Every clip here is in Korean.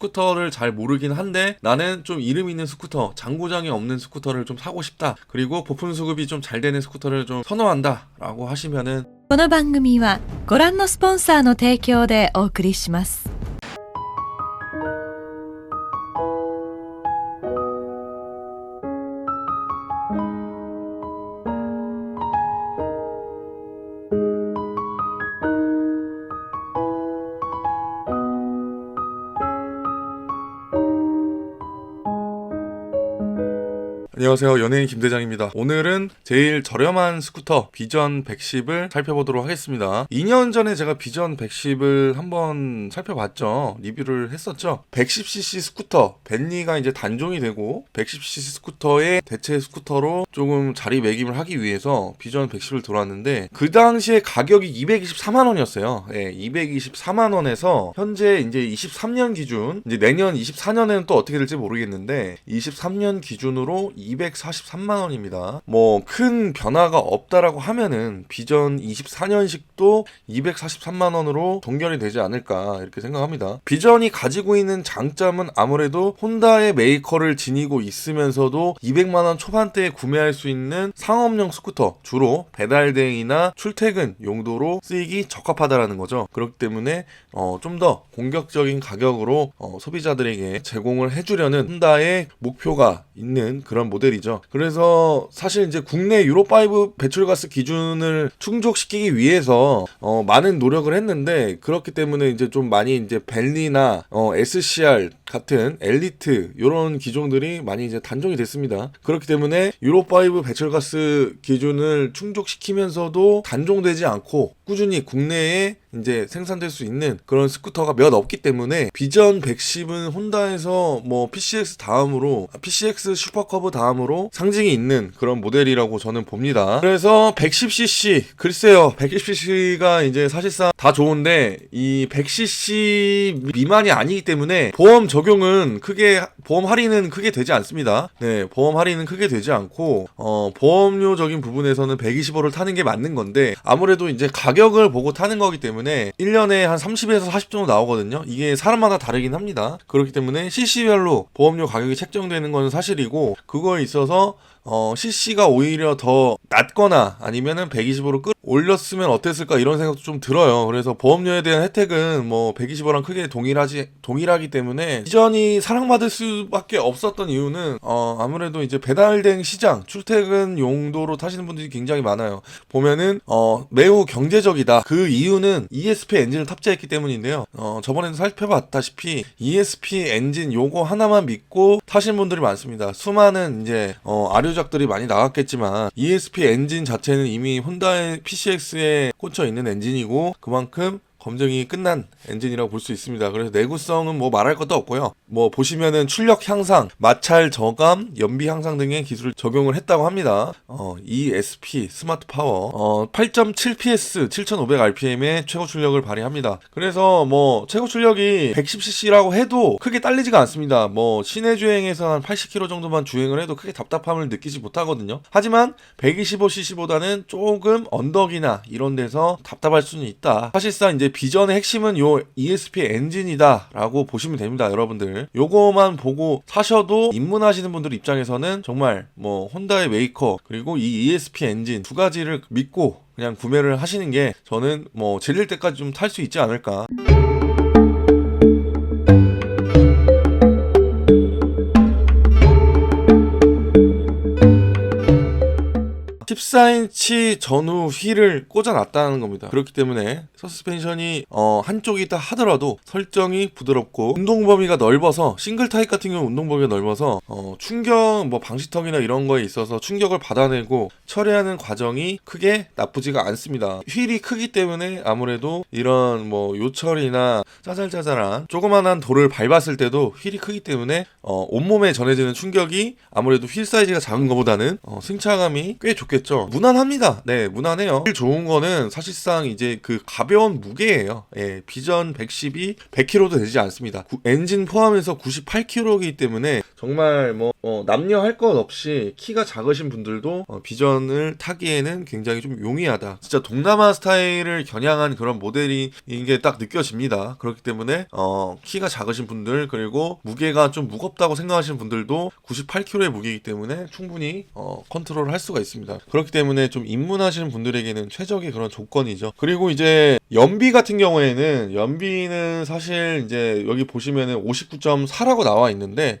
스쿠터를 잘 모르긴 한데 나는 좀 이름 있는 스쿠터, 장고장이 없는 스쿠터를 좀 사고 싶다. 그리고 부품 수급이 좀 잘 되는 스쿠터를 좀 선호한다라고 하시면은 この番組はご覧のスポンサーの提供でお送りします。 안녕하세요. 연예인 김대장입니다. 오늘은 제일 저렴한 스쿠터 비전 110을 살펴보도록 하겠습니다. 2년 전에 제가 비전 110을 한번 살펴봤죠. 리뷰를 했었죠. 110cc 스쿠터 벤니가 이제 단종이 되고 110cc 스쿠터의 대체 스쿠터로 조금 자리매김을 하기 위해서 비전 110을 들어왔는데 그 당시에 가격이 224만 원이었어요. 예, 224만 원에서 현재 이제 23년 기준 이제 내년 24년에는 또 어떻게 될지 모르겠는데 23년 기준으로 243만 원입니다. 뭐 큰 변화가 없다라고 하면은 비전 24년식도 243만 원으로 동결이 되지 않을까 이렇게 생각합니다. 비전이 가지고 있는 장점은 아무래도 혼다의 메이커를 지니고 있으면서도 200만 원 초반대에 구매할 수 있는 상업용 스쿠터 주로 배달 대행이나 출퇴근 용도로 쓰이기 적합하다라는 거죠. 그렇기 때문에 어, 좀 더 공격적인 가격으로 어, 소비자들에게 제공을 해주려는 혼다의 목표가 있는 그런 모델 이죠. 그래서 사실 이제 국내 유로5 배출가스 기준을 충족시키기 위해서 어, 많은 노력을 했는데 그렇기 때문에 이제 좀 많이 이제 벨리나 어, SCR 같은 엘리트 이런 기종들이 많이 이제 단종이 됐습니다. 그렇기 때문에 유로 5 배출가스 기준을 충족시키면서도 단종되지 않고 꾸준히 국내에 이제 생산될 수 있는 그런 스쿠터가 몇 없기 때문에 비전 110은 혼다에서 뭐 PCX 다음으로 PCX 슈퍼커브 다음으로 상징이 있는 그런 모델이라고 저는 봅니다. 그래서 110cc 글쎄요 110cc가 이제 사실상 다 좋은데 이 100cc 미만이 아니기 때문에 보험 적용은 크게 보험 할인은 크게 되지 않습니다. 네 보험 할인은 크게 되지 않고 어 보험료적인 부분에서는 125를 타는 게 맞는 건데 아무래도 이제 가격을 보고 타는 거기 때문에 1년에 한 30에서 40 정도 나오거든요. 이게 사람마다 다르긴 합니다. 그렇기 때문에 CC별로 보험료 가격이 책정되는 건 사실이고 그거에 있어서 어, CC가 오히려 더 낮거나 아니면은 120으로 끌 올렸으면 어땠을까 이런 생각도 좀 들어요. 그래서 보험료에 대한 혜택은 뭐 125랑 크게 동일하지 동일하기 때문에 비전이 사랑받을 수밖에 없었던 이유는 어, 아무래도 이제 배달된 시장 출퇴근 용도로 타시는 분들이 굉장히 많아요. 보면은 어, 매우 경제적이다. 그 이유는 ESP 엔진을 탑재했기 때문인데요. 어, 저번에도 살펴봤다시피 ESP 엔진 요거 하나만 믿고 타시는 분들이 많습니다. 수많은 이제 어, 아류작들이 많이 나왔겠지만 ESP 엔진 자체는 이미 혼다의 PCX에 꽂혀 있는 엔진이고 그만큼 검증이 끝난 엔진이라고 볼 수 있습니다. 그래서 내구성은 뭐 말할 것도 없고요. 뭐 보시면은 출력 향상, 마찰 저감, 연비 향상 등의 기술을 적용을 했다고 합니다. 어, ESP 스마트 파워 어, 8.7 PS 7,500 RPM의 최고 출력을 발휘합니다. 그래서 뭐 최고 출력이 110cc라고 해도 크게 딸리지가 않습니다. 뭐 시내 주행에서 한 80km 정도만 주행을 해도 크게 답답함을 느끼지 못하거든요. 하지만 125cc보다는 조금 언덕이나 이런 데서 답답할 수는 있다. 사실상 이제 비전의 핵심은 요 ESP 엔진이다라고 보시면 됩니다, 여러분들. 요거만 보고 사셔도 입문하시는 분들 입장에서는 정말 뭐 혼다의 메이커 그리고 이 ESP 엔진 두 가지를 믿고 그냥 구매를 하시는 게 저는 뭐 질릴 때까지 좀 탈 수 있지 않을까. 14인치 전후 휠을 꽂아놨다는 겁니다. 그렇기 때문에 서스펜션이 어, 한쪽이다 하더라도 설정이 부드럽고 운동 범위가 넓어서 싱글 타입 같은 경우 운동 범위가 넓어서 어, 충격 뭐 방지턱이나 이런 거에 있어서 충격을 받아내고 처리하는 과정이 크게 나쁘지가 않습니다. 휠이 크기 때문에 아무래도 이런 뭐 요철이나 짜잘짜잘한 조그만한 돌을 밟았을 때도 휠이 크기 때문에 어, 온몸에 전해지는 충격이 아무래도 휠 사이즈가 작은 것보다는 어, 승차감이 꽤 좋겠죠. 무난합니다. 네, 무난해요. 제일 좋은 거는 사실상 이제 그 가벼운 무게예요. 예, 비전 110이 100kg도 되지 않습니다. 구- 엔진 포함해서 98kg이기 때문에 정말 뭐 어, 남녀 할 것 없이 키가 작으신 분들도 어, 비전을 타기에는 굉장히 좀 용이하다. 진짜 동남아 스타일을 겨냥한 그런 모델이 이게 딱 느껴집니다. 그렇기 때문에 어, 키가 작으신 분들 그리고 무게가 좀 무겁다고 생각하시는 분들도 98kg의 무게이기 때문에 충분히 어, 컨트롤을 할 수가 있습니다. 그렇기 때문에 좀 입문하시는 분들에게는 최적의 그런 조건이죠. 그리고 이제 연비 같은 경우에는 연비는 사실 이제 여기 보시면은 59.4라고 나와 있는데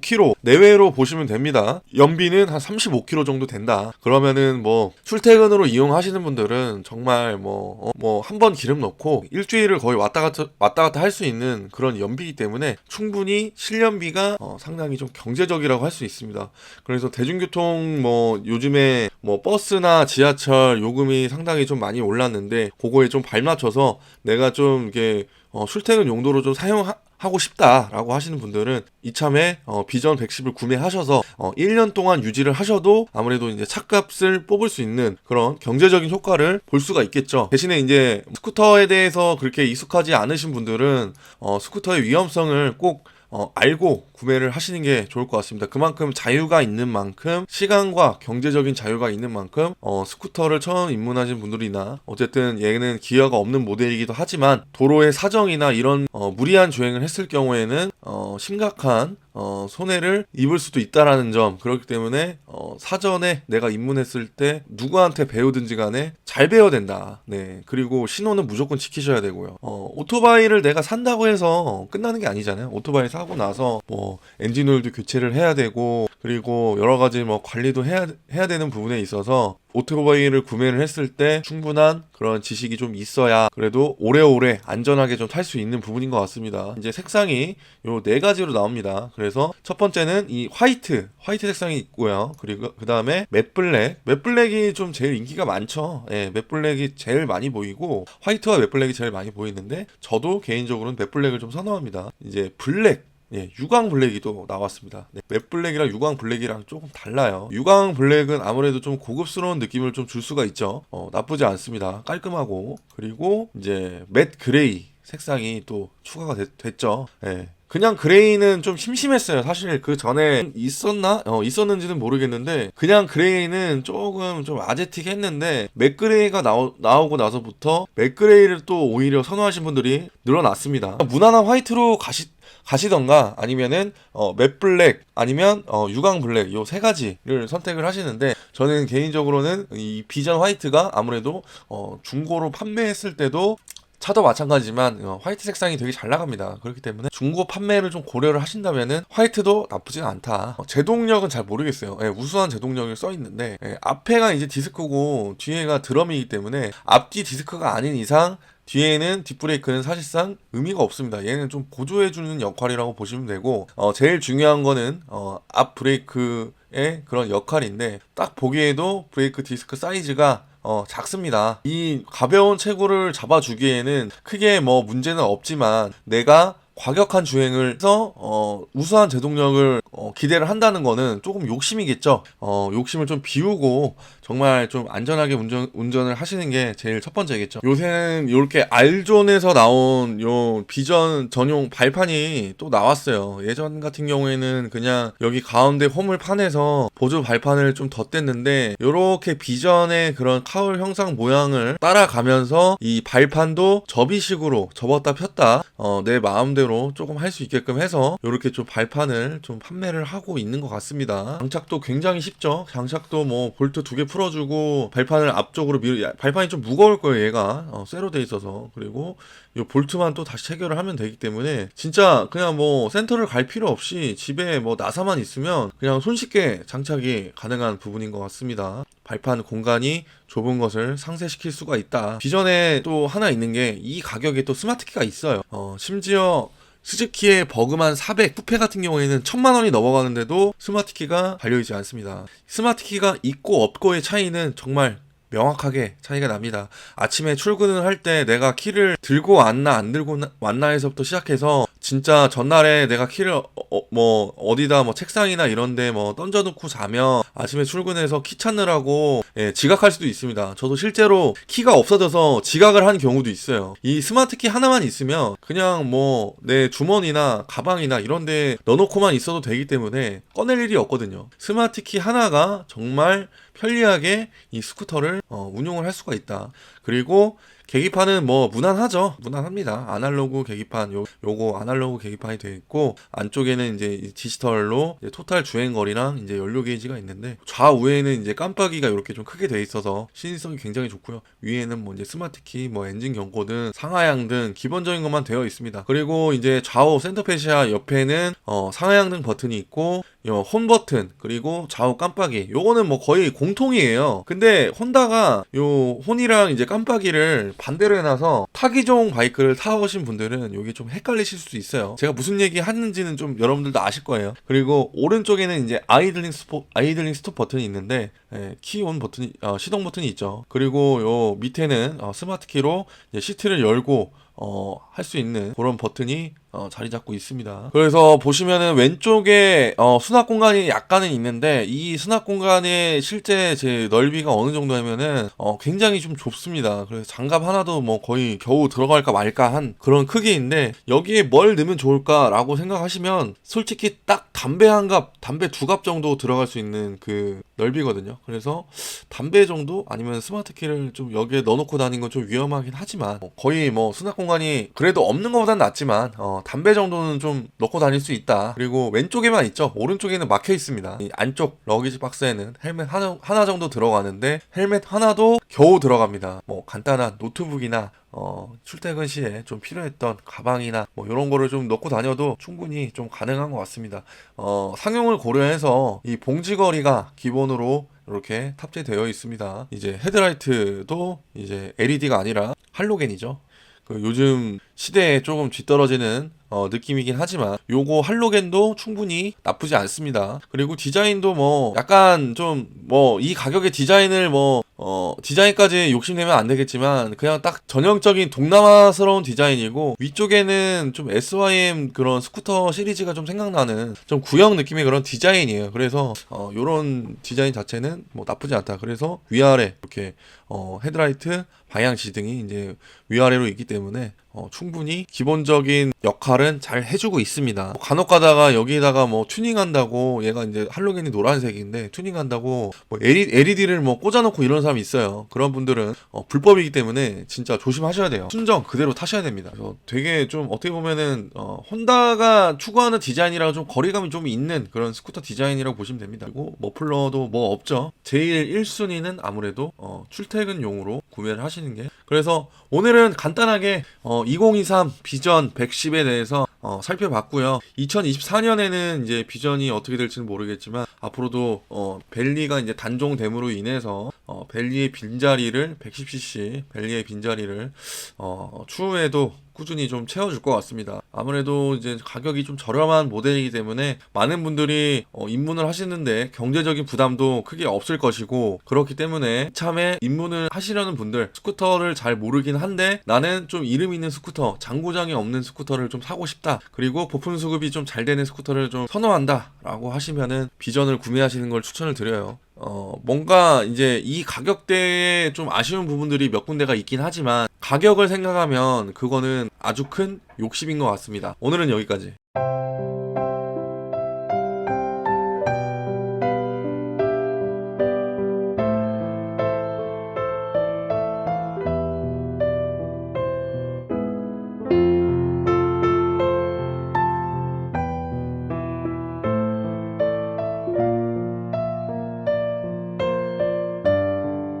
35km 내외로 보시면 됩니다. 연비는 한 35km 정도 된다. 그러면은 뭐 출퇴근으로 이용하시는 분들은 정말 뭐 뭐 한 번 기름 넣고 일주일을 거의 왔다 갔다 왔다 갔다 할 수 있는 그런 연비이기 때문에 충분히 실연비가 어, 상당히 좀 경제적이라고 할 수 있습니다. 그래서 대중교통 뭐 요즘에 뭐 버스나 지하철 요금이 상당히 좀 많이 올랐는데 그거에 좀 발맞춰서 내가 좀 이게 어, 출퇴근 용도로 좀 사용 하고 싶다라고 하시는 분들은 이참에 어, 비전 110을 구매하셔서 어, 1년 동안 유지를 하셔도 아무래도 이제 차값을 뽑을 수 있는 그런 경제적인 효과를 볼 수가 있겠죠. 대신에 이제 스쿠터에 대해서 그렇게 익숙하지 않으신 분들은 어, 스쿠터의 위험성을 꼭 어, 알고 구매를 하시는 게 좋을 것 같습니다. 그만큼 자유가 있는 만큼 시간과 경제적인 자유가 있는 만큼 어, 스쿠터를 처음 입문하신 분들이나 어쨌든 얘는 기어가 없는 모델이기도 하지만 도로의 사정이나 이런 어, 무리한 주행을 했을 경우에는 어, 심각한 어, 손해를 입을 수도 있다라는 점 그렇기 때문에 어, 사전에 내가 입문했을 때 누구한테 배우든지 간에 잘 배워야 된다. 네 그리고 신호는 무조건 지키셔야 되고요. 어, 오토바이를 내가 산다고 해서 끝나는 게 아니잖아요. 오토바이 사고 나서 뭐 엔진 오일도 교체를 해야 되고 그리고 여러 가지 뭐 관리도 해야 해야 되는 부분에 있어서 오토바이를 구매를 했을 때 충분한 그런 지식이 좀 있어야 그래도 오래오래 안전하게 좀 탈 수 있는 부분인 것 같습니다. 이제 색상이 요 네 가지로 나옵니다. 그래서 첫 번째는 이 화이트, 화이트 색상이 있고요. 그리고 그 다음에 맷블랙, 맷블랙이 좀 제일 인기가 많죠. 예, 맷블랙이 제일 많이 보이고 화이트와 맷블랙이 제일 많이 보이는데 저도 개인적으로는 맷블랙을 좀 선호합니다. 이제 블랙 예, 유광 블랙이 또 나왔습니다. 네, 맵 블랙이랑 유광 블랙이랑 조금 달라요. 유광 블랙은 아무래도 좀 고급스러운 느낌을 좀 줄 수가 있죠. 어, 나쁘지 않습니다. 깔끔하고 그리고 이제 맷 그레이 색상이 또 추가가 됐, 죠 예. 그냥 그레이는 좀 심심했어요. 사실 그 전에 있었나? 어, 있었는지는 모르겠는데 그냥 그레이는 조금 좀 아재틱했는데 맥그레이가 나오, 나오고 나서부터 맥그레이를 또 오히려 선호하신 분들이 늘어났습니다. 무난한 화이트로 가시 가시던가 아니면은 어, 맵 블랙 아니면 어, 유광 블랙 요 세 가지를 선택을 하시는데 저는 개인적으로는 이 비전 화이트가 아무래도 어, 중고로 판매했을 때도 차도 마찬가지지만 어, 화이트 색상이 되게 잘 나갑니다. 그렇기 때문에 중고 판매를 좀 고려를 하신다면은 화이트도 나쁘진 않다. 어, 제동력은 잘 모르겠어요. 예, 우수한 제동력이 써 있는데 예, 앞에가 이제 디스크고 뒤에가 드럼이기 때문에 앞뒤 디스크가 아닌 이상 뒤에는 뒷브레이크는 사실상 의미가 없습니다. 얘는 좀 보조해주는 역할이라고 보시면 되고, 어, 제일 중요한 거는, 어, 앞 브레이크의 그런 역할인데, 딱 보기에도 브레이크 디스크 사이즈가 어, 작습니다. 이 가벼운 체구를 잡아주기에는 크게 뭐 문제는 없지만 내가 과격한 주행을 해서 어, 우수한 제동력을 어, 기대를 한다는 거는 조금 욕심이겠죠. 어, 욕심을 좀 비우고 정말 좀 안전하게 운전, 운전을 하시는 게 제일 첫 번째겠죠. 요새는 이렇게 알존에서 나온 요 비전 전용 발판이 또 나왔어요. 예전 같은 경우에는 그냥 여기 가운데 홈을 판에서 보조 발판을 좀 덧댔는데 요렇게 비전의 그런 카울 형상 모양을 따라가면서 이 발판도 접이식으로 접었다 폈다 어, 내 마음대로 조금 할 수 있게끔 해서 요렇게 좀 발판을 좀 판매를 하고 있는 것 같습니다. 장착도 굉장히 쉽죠. 장착도 뭐 볼트 두개 풀어주고 발판을 앞쪽으로 밀어 발판이 좀 무거울 거예요 얘가 어, 쇠로 돼 있어서 그리고 이 볼트만 또 다시 체결을 하면 되기 때문에 진짜 그냥 뭐 센터를 갈 필요 없이 집에 뭐 나사만 있으면 그냥 손쉽게 장착이 가능한 부분인 것 같습니다. 발판 공간이 좁은 것을 상쇄시킬 수가 있다. 비전에 또 하나 있는 게 이 가격에 또 스마트키가 있어요. 어, 심지어 스즈키의 버그만 400 쿠페 같은 경우에는 천만 원이 넘어가는데도 스마트키가 달려있지 않습니다. 스마트키가 있고 없고의 차이는 정말 명확하게 차이가 납니다. 아침에 출근을 할 때 내가 키를 들고 왔나 안 들고 나- 왔나 에서부터 시작해서 진짜 전날에 내가 키를 어, 어, 뭐 어디다 뭐 책상이나 이런데 뭐 던져놓고 자면 아침에 출근해서 키 찾느라고 예, 지각할 수도 있습니다. 저도 실제로 키가 없어져서 지각을 한 경우도 있어요. 이 스마트 키 하나만 있으면 그냥 뭐 내 주머니나 가방이나 이런데 넣어놓고만 있어도 되기 때문에 꺼낼 일이 없거든요. 스마트 키 하나가 정말 편리하게 이 스쿠터를 어, 운용을 할 수가 있다. 그리고 계기판은 뭐 무난하죠. 무난합니다. 아날로그 계기판 요 요거 아날로그 계기판이 되어 있고 안쪽에는 이제 이 디지털로 이제 토탈 주행 거리랑 이제 연료 게이지가 있는데 좌우에는 이제 깜빡이가 이렇게 좀 크게 돼 있어서 신인성이 굉장히 좋고요. 위에는 뭐 이제 스마트 키, 뭐 엔진 경고 등, 상하향 등 기본적인 것만 되어 있습니다. 그리고 이제 좌우 센터페시아 옆에는 어, 상하향 등 버튼이 있고 요 홈 버튼 그리고 좌우 깜빡이 요거는 뭐 거의 공통이에요. 근데 혼다가 요 혼이랑 이제 깜빡이를 반대로 해놔서 타기종 바이크를 타보신 분들은 여기 좀 헷갈리실 수 있어요. 제가 무슨 얘기 하는지는 좀 여러분들도 아실 거예요. 그리고 오른쪽에는 이제 아이들링 스톱 아이들링 스톱 버튼이 있는데 예, 키온 버튼이 어, 시동 버튼이 있죠. 그리고 요 밑에는 어, 스마트 키로 시트를 열고 어, 할 수 있는 그런 버튼이 어, 자리 잡고 있습니다. 그래서 보시면은 왼쪽에 어, 수납 공간이 약간은 있는데 이 수납 공간의 실제 제 넓이가 어느 정도냐면은 어, 굉장히 좀 좁습니다. 그래서 장갑 하나도 뭐 거의 겨우 들어갈까 말까 한 그런 크기인데 여기에 뭘 넣으면 좋을까라고 생각하시면 솔직히 딱 담배 한 갑, 담배 두 갑 정도 들어갈 수 있는 그 넓이거든요. 그래서 담배 정도 아니면 스마트 키를 좀 여기에 넣어놓고 다니는 건 좀 위험하긴 하지만 어, 거의 뭐 수납 공간이 그래도 없는 것보단 낫지만 어, 담배 정도는 좀 넣고 다닐 수 있다. 그리고 왼쪽에만 있죠. 오른쪽에는 막혀 있습니다. 이 안쪽 러기지 박스에는 헬멧 하나, 하나 정도 들어가는데 헬멧 하나도 겨우 들어갑니다. 뭐 간단한 노트북이나 어, 출퇴근 시에 좀 필요했던 가방이나 뭐 이런 거를 좀 넣고 다녀도 충분히 좀 가능한 것 같습니다. 어, 상용을 고려해서 이 봉지거리가 기본으로 이렇게 탑재되어 있습니다. 이제 헤드라이트도 이제 LED가 아니라 할로겐이죠. 그 요즘 시대에 조금 뒤떨어지는 어, 느낌이긴 하지만 요거 할로겐도 충분히 나쁘지 않습니다. 그리고 디자인도 뭐 약간 좀 뭐 이 가격의 디자인을 뭐 어, 디자인까지 욕심내면 안 되겠지만 그냥 딱 전형적인 동남아스러운 디자인이고 위쪽에는 좀 SYM 그런 스쿠터 시리즈가 좀 생각나는 좀 구형 느낌의 그런 디자인이에요. 그래서 어, 요런 디자인 자체는 뭐 나쁘지 않다. 그래서 위아래 이렇게 어, 헤드라이트 방향 지등이 이제 위아래로 있기 때문에 어, 충분히 기본적인 역할은 잘 해주고 있습니다. 뭐 간혹 가다가 여기다가 뭐 튜닝한다고 얘가 이제 할로겐이 노란색인데 튜닝한다고 뭐 LED를 뭐 꽂아놓고 이런 사람이 있어요. 그런 분들은 어, 불법이기 때문에 진짜 조심하셔야 돼요. 순정 그대로 타셔야 됩니다. 그래서 되게 좀 어떻게 보면은 어, 혼다가 추구하는 디자인이랑 좀 거리감이 좀 있는 그런 스쿠터 디자인이라고 보시면 됩니다. 그리고 머플러도 뭐 없죠. 제일 1순위는 아무래도 어, 출퇴근용으로 구매를 하시는 게 그래서 오늘은 간단하게 어, 2023 비전 110에 대해서 어, 살펴봤고요. 2024년에는 이제 비전이 어떻게 될지는 모르겠지만 앞으로도 어, 벨리가 이제 단종됨으로 인해서 어, 벨리의 빈자리를 110cc 벨리의 빈자리를 어, 추후에도 꾸준히 좀 채워줄 것 같습니다. 아무래도 이제 가격이 좀 저렴한 모델이기 때문에 많은 분들이 어, 입문을 하시는데 경제적인 부담도 크게 없을 것이고 그렇기 때문에 참에 입문을 하시려는 분들 스쿠터를 잘 모르긴 한데 나는 좀 이름 있는 스쿠터 장고장이 없는 스쿠터를 좀 사고 싶다 그리고 부품 수급이 좀 잘 되는 스쿠터를 좀 선호한다 라고 하시면은 비전을 구매하시는 걸 추천을 드려요 어, 뭔가 이제 이 가격대에 좀 아쉬운 부분들이 몇 군데가 있긴 하지만 가격을 생각하면 그거는 아주 큰 욕심인 것 같습니다. 오늘은 여기까지.